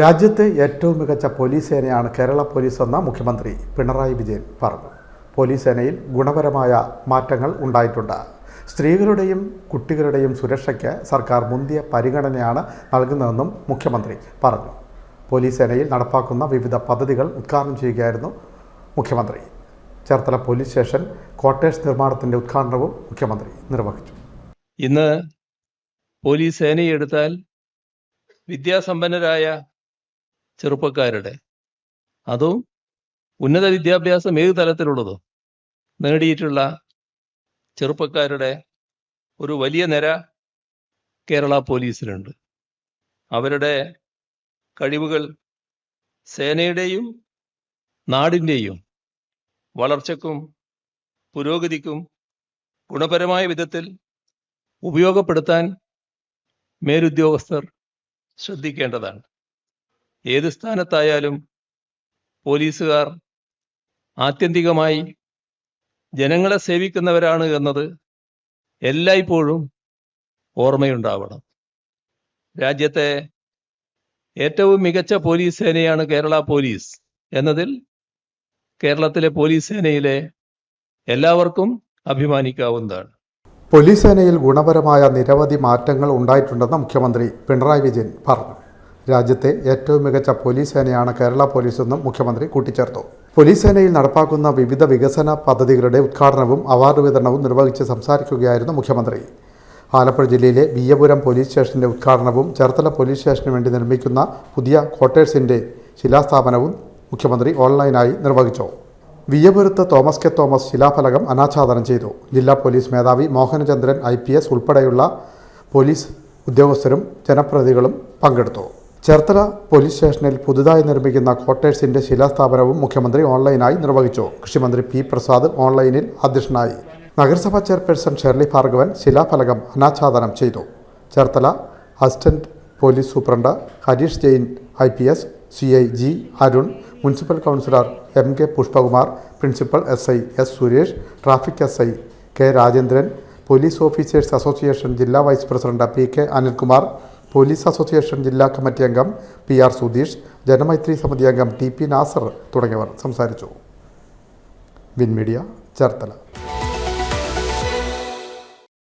രാജ്യത്തെ ഏറ്റവും മികച്ച പോലീസ് സേനയാണ് കേരള പോലീസ് എന്ന മുഖ്യമന്ത്രി പിണറായി വിജയൻ പറഞ്ഞു. പോലീസ് സേനയിൽ ഗുണപരമായ മാറ്റങ്ങൾ ഉണ്ടായിട്ടുണ്ട്. സ്ത്രീകളുടെയും കുട്ടികളുടെയും സുരക്ഷയ്ക്ക് സർക്കാർ മുന്തിയ പരിഗണനയാണ് നൽകുന്നതെന്നും മുഖ്യമന്ത്രി പറഞ്ഞു. പോലീസ് സേനയിൽ നടപ്പാക്കുന്ന വിവിധ പദ്ധതികൾ ഉദ്ഘാടനം ചെയ്യുകയായിരുന്നു മുഖ്യമന്ത്രി. ചേർത്തല പോലീസ് സ്റ്റേഷൻ കോട്ടേഴ്സ് നിർമ്മാണത്തിന്റെ ഉദ്ഘാടനവും മുഖ്യമന്ത്രി നിർവഹിച്ചു. ഇന്ന് പോലീസ് സേനയെടുത്താൽ വിദ്യാസമ്പന്നരായ ചെറുപ്പക്കാരുടെ. അതും ഉന്നത വിദ്യാഭ്യാസം ഏത് തലത്തിലുള്ളതോ നേടിയിട്ടുള്ള ചെറുപ്പക്കാരുടെ ഒരു വലിയ നിര കേരള പോലീസിലുണ്ട്. അവരുടെ കഴിവുകൾ സേനയുടെയും നാടിന്റെയും വളർച്ചക്കും പുരോഗതിക്കും ഗുണപരമായ വിധത്തിൽ ഉപയോഗപ്പെടുത്താൻ മേലുദ്യോഗസ്ഥർ ശ്രദ്ധിക്കേണ്ടതാണ്. ഏത് സ്ഥാനത്തായാലും പോലീസുകാർ ആത്യന്തികമായി ജനങ്ങളെ സേവിക്കുന്നവരാണ് എന്നത് എല്ലായ്പ്പോഴും ഓർമ്മയുണ്ടാവണം. രാജ്യത്തെ ഏറ്റവും മികച്ച പോലീസ് സേനയാണ് കേരള പോലീസ് എന്നതിൽ കേരളത്തിലെ പോലീസ് സേനയിലെ എല്ലാവർക്കും അഭിമാനിക്കാവുന്നതാണ്. പോലീസ് സേനയിൽ ഗുണപരമായ നിരവധി മാറ്റങ്ങൾ ഉണ്ടായിട്ടുണ്ടെന്ന് മുഖ്യമന്ത്രി പിണറായി വിജയൻ പറഞ്ഞു. രാജ്യത്തെ ഏറ്റവും മികച്ച പോലീസ് സേനയാണ് കേരള പോലീസെന്നും മുഖ്യമന്ത്രി കൂട്ടിച്ചേർത്തു. പോലീസ് സേനയിൽ നടപ്പാക്കുന്ന വിവിധ വികസന പദ്ധതികളുടെ ഉദ്ഘാടനവും അവാർഡ് വിതരണവും നിർവഹിച്ച് സംസാരിക്കുകയായിരുന്നു മുഖ്യമന്ത്രി. ആലപ്പുഴ ജില്ലയിലെ ബിയ്യപുരം പോലീസ് സ്റ്റേഷന്റെ ഉദ്ഘാടനവും ചേർത്തല പോലീസ് സ്റ്റേഷന് വേണ്ടി നിർമ്മിക്കുന്ന പുതിയ ക്വാർട്ടേഴ്സിന്റെ ശിലാസ്ഥാപനവും മുഖ്യമന്ത്രി ഓൺലൈനായി നിർവഹിച്ചു. വിയ്യപുരത്ത് തോമസ് കെ തോമസ് ശിലാഫലകം അനാച്ഛാദനം ചെയ്തു. ജില്ലാ പോലീസ് മേധാവി മോഹനചന്ദ്രൻ ഐ ഉൾപ്പെടെയുള്ള പോലീസ് ഉദ്യോഗസ്ഥരും ജനപ്രതിനിധികളും പങ്കെടുത്തു. ചേർത്തല പോലീസ് സ്റ്റേഷനിൽ പുതുതായി നിർമ്മിക്കുന്ന ക്വാർട്ടേഴ്സിന്റെ ശിലാസ്ഥാപനവും മുഖ്യമന്ത്രി ഓൺലൈനായി നിർവഹിച്ചു. കൃഷിമന്ത്രി പി പ്രസാദ് ഓൺലൈനിൽ അധ്യക്ഷനായി. നഗരസഭാ ചെയർപേഴ്സൺ ഷെർലി ഭാർഗവൻ ശിലാഫലകം അനാച്ഛാദനം ചെയ്തു. Cherthala assistant police superintendent Harish Jain I P S C I G Arun municipal councillor M K Pushpakumar principal S I S Suresh traffic S I K Rajendran police officers association ജില്ലാ vice president P K Anilkumar police association ജില്ലാ committee അംഗം P R Sudheesh Janamaithri സമിതി അംഗം T P Nasar തുടങ്ങിയവർ സംസാരിച്ചു. Win media Cherthala.